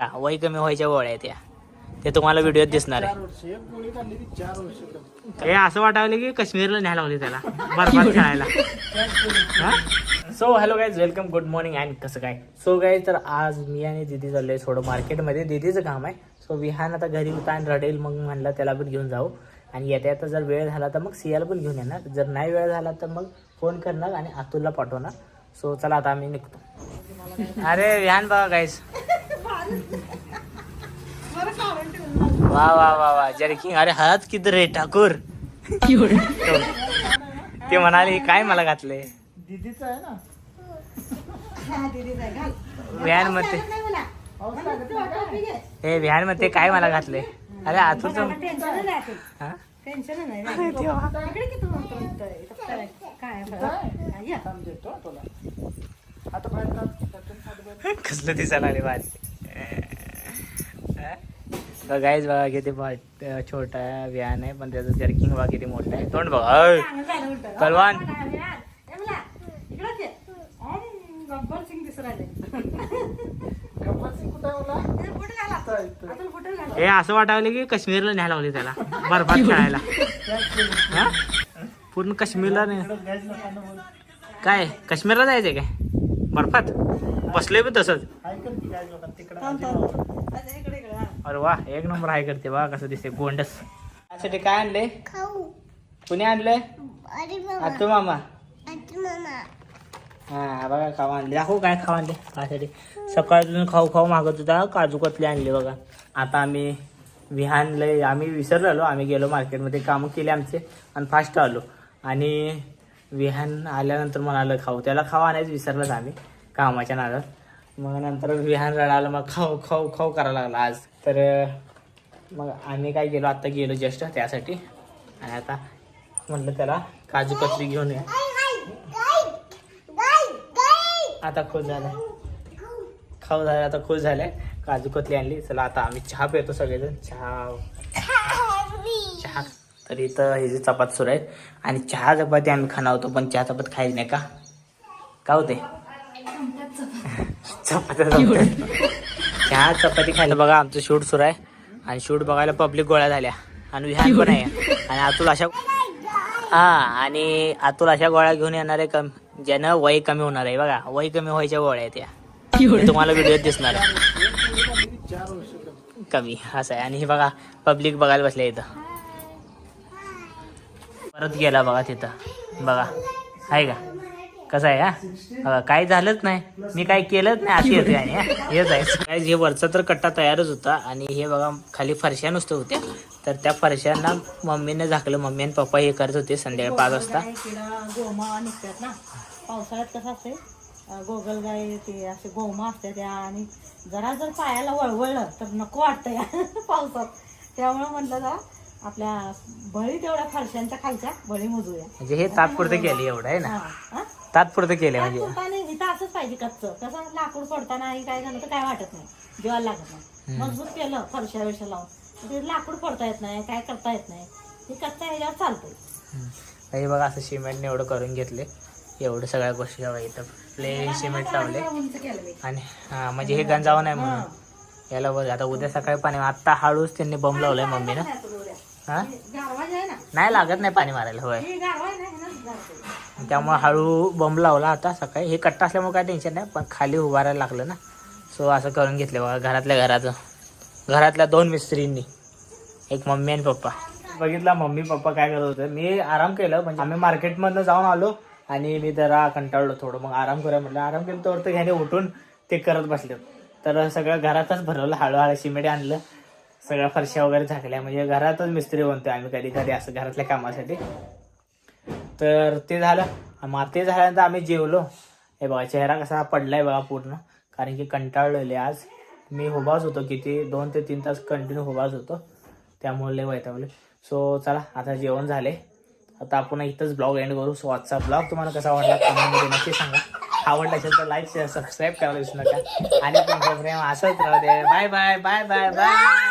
बघा वय कमी व्हायच्या गोळ्या त्या ते तुम्हाला व्हिडिओत दिसणार आहे. हे असं वाटावलं की काश्मीरला न्यायला लावली त्याला. बर्फात खेळायला so hello guys welcome good morning and कसं काय? सो गाईज तर आज मी आणि दिदी चाललोय थोडं मार्केटमध्ये दिदीचं काम आहे. सो विहान आता घरी होता आणि रडेल मग म्हणलं त्याला पण घेऊन जाऊ. आणि येता येता जर वेळ झाला तर मग सियाला पण घेऊन येणार. जर नाही वेळ झाला तर मग फोन करणार आणि अतुलला पाठवणार. सो चला आता आम्ही निघतो. अरे विहान बघा गाईज वा वा वा वा. जर्किंग अरे हात किती रे ठाकूर? ते म्हणाले काय मला घातले? दिदीचं आहे ना? व्हॅनमध्ये? हे व्हॅनमध्ये काय मला घातले? अरे आतूच हा? अरे देवा. थांब देतो तुला आता बाहेर काढ. त्यातून हात बाहेर. कसलं दिसायला आले भारी गाईज बघा किती छोटा व्हॅन आहे पण त्याचं जर्किंग बघा किती मोठं आहे. तोंड बघा. इथं. हे असं वाटावलं की काश्मीरला न्यायला लावली त्याला. बर्फात खेळायला. हा? पूर्ण काश्मीरला नाही. काय? काश्मीरला जायचंय काय? बर्फात बसलोय पण तसंच. अरे वा एक नंबर आहे करते बा कसं दिसते गोंडस. त्यासाठी काय आणले खाऊ. कुणी बाबा आतू मामा. हा बघा खाऊ आणले दाखवू काय खाऊ आणले खासाठी सकाळपासून खाऊ खाऊ मागत होता. काजू कतले आणले बघा. आता आम्ही विहानले आम्ही विसरलो आम्ही गेलो मार्केटमध्ये कामं केले आमचे. आणि फास्ट आलो. आणि विहान आल्यानंतर म्हणालं खाऊ. त्याला खाऊ आणायचं विसरलंच आम्ही कामाच्या नादात. मग नंतर विहान रडायला मग खाऊ खाऊ खाऊ करायला लागला आज. तर मग आम्ही काय गेलो आत्ता गेलो जस्ट त्यासाठी. आणि आता म्हटलं त्याला काजू कतली घेऊन या. आता खुश झालाय. खाऊ झालं आता खुश झालाय. काजू कतली आणली. चला आता आम्ही चहा पितो सगळेजण. चहा. तर इथं हे जे चपात सुरू आहे आणि चहा चपाती आम्ही खाणार होतो पण चहा चपात खायची नाही का? का होते? चपात्या. चहा चपाती खायला बघा आमचं शूट सुरू आहे. आणि शूट बघायला पब्लिक गोळ्या झाल्या. आणि विहान पण आहे. आणि अतुल अशा हा आणि अतुल अशा गोळ्या घेऊन येणार आहे कम ज्यानं वय कमी होणार आहे. बघा वय कमी व्हायच्या गोळ्या आहेत त्या ते तुम्हाला व्हिडिओत दिसणार आहे. कमी असं आहे. आणि हे बघा पब्लिक बघायला बसले इथं. परत गेला बघा तिथं. बघा. आहे का? कसं आहे हा? बघा काय झालंच नाही. मी काय केलंच नाही असं येते आणि हा. हेच आहे काय हे वरचा तर कट्टा तयारच होता आणि हे बघा खाली फरशा नुसतं होत्या. तर त्या फरशांना मम्मीने झाकलं. मम्मी आणि पप्पा हे करत होते संध्याकाळी पाच वाजता. गोमा निघतात ना. पावसाळ्यात कसं असते अं, गोगलगाय ते असे गोमा असते त्या आणि जरा जर पायाला वळवळलं तर नको वाटतं या पावसात. त्यामुळे म्हटलं जा आपल्या बळी तेवढ्या फरशांच्या खालच्या बळी मोजूया. म्हणजे हे तात्पुरतं केलं एवढं आहे ना? हा, हा? तात्पुरतं केलं म्हणजे? तात्पुरता नाही इथं असंच पाहिजे कच्च. कसं लाकूड पडताना आणि काय झालं तर काय वाटत नाही. जेवायला लागत नाही. मजबूत केलं फरशा विरशा लावून. ते लाकूड पडता येत नाही काय करता येत नाही. हे कच्च्या ह्याच्यावर चालतंय. हम्म. हे बघा असं सिमेंटने एवढं करून घेतले. एवढं सगळ्या गोष्टी बघा इथं. प्लेन सिमेंट लावले. उंच केलं मी. आणि हा म्हणजे हे गंजावं नाही म्हणून. याला बघ आता उद्या सकाळी पाणी आत्ता हळूच त्यांनी बंब लावलाय मम्मीनं. हा? नाही लागत नाही पाणी मारायला होय. त्यामुळे हळू बंब लावला आता सकाळी. हे कट्टा असल्यामुळे काय टेन्शन नाही पण खाली उभारायला लागलं ना. सो असं करून घेतलं बघा घरातल्या घराचं. घरातल्या दोन मिस्त्रींनी एक मम्मी आणि पप्पा. बघितला मम्मी पप्पा काय करत होते? मी आराम केलं म्हणजे आम्ही मार्केटमधनं जाऊन आलो आणि मी जरा कंटाळलो थोडं. मग आराम करूया म्हटलं. आराम केलं तर तर ह्याने उठून ते करत बसले. तर सगळं घरातच भरवलं हळूहळू सिमेंट आणलं. सगळ्या फरशा वगैरे झाकल्या. म्हणजे घरातच मिस्त्री बनतो आम्ही कधी कधी असं घरातल्या कामासाठी. तर ते झालं. मग ते झाल्यानंतर आम्ही जेवलो. हे बघा चेहरा कसा पडलाय बघा पूर्ण. कारण की कंटाळलेले आज. मी उभाच होतो किती दोन ते तीन तास कंटिन्यू उभाच होतो. त्यामुळे लय वैतावले सो चला आता जेवण झाले. आता आपण इथंच ब्लॉग एंड करू. सो आजचा ब्लॉग तुम्हाला कसा वाटला कमेंटमध्ये नक्की सांगा. आवडला असेल तर लाईक शेअर सबस्क्राईब करायला विसरू नका. आणि पण प्रेम असंच राहू दे. Bye bye bye bye bye